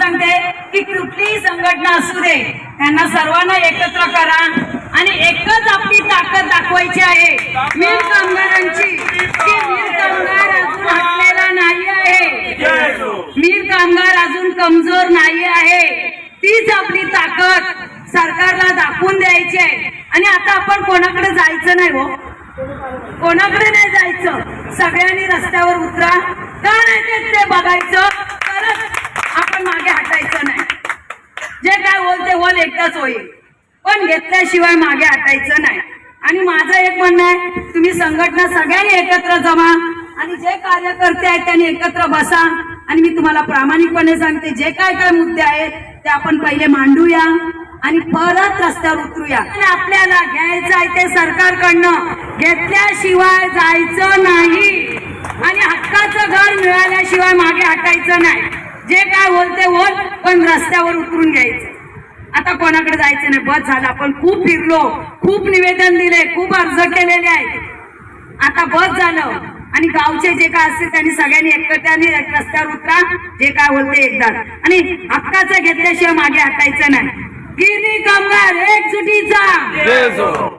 सांगते की कुठलीही संघटना असू दे त्यांना सर्वांना एकत्र करा आणि एकच आपली ताकद दाखवायची आहे. मी कामगारांची की मीर कामगार अजून हटलेला नाही आहे. कामगार अजून कमजोर नाही आहे. तीच आपली ताकद सरकारला दाखवून द्यायची आहे. आणि आता आपण कोणाकडे जायचं नाही हो? कोणाकडे नाही जायचं? सगळ्यांनी रस्त्यावर उतरा. का नाही ते बघायचं? बोलते काय एकटाच ते होईल एकदाच होईल. पण घेतल्याशिवाय मागे हटायचं नाही. आणि माझं एक म्हणणं आहे तुम्ही संघटना सगळ्यांनी एकत्र जमा आणि जे कार्यकर्ते आहेत त्यांनी एकत्र बसा. आणि मी तुम्हाला प्रामाणिकपणे सांगते जे काय काय मुद्दे आहेत ते आपण पहिले मांडूया आणि परत रस्त्यावर उतरूया. आणि आपल्याला घ्यायचं आहे ते सरकारकडनं. घेतल्याशिवाय जायचं नाही. आणि हक्काचं घर मिळाल्याशिवाय मागे हटायचं नाही. जे काय बोलते बोल होल पण रस्त्यावर उतरून घ्यायचं. आता कोणाकडे जायचं नाही? बस झालं. आपण खूप फिरलो. खूप निवेदन दिले. खूप अर्ज केलेले आहेत. आता बस झालं. आणि गावचे जे काय असतील त्यांनी सगळ्यांनी एकट्याने रस्त्यावर उतरा. जे काय बोलते एकदा. आणि हक्काचं घेतल्याशिवाय मागे हटायचं नाही. गिरणी कामगार एकजुटीचा.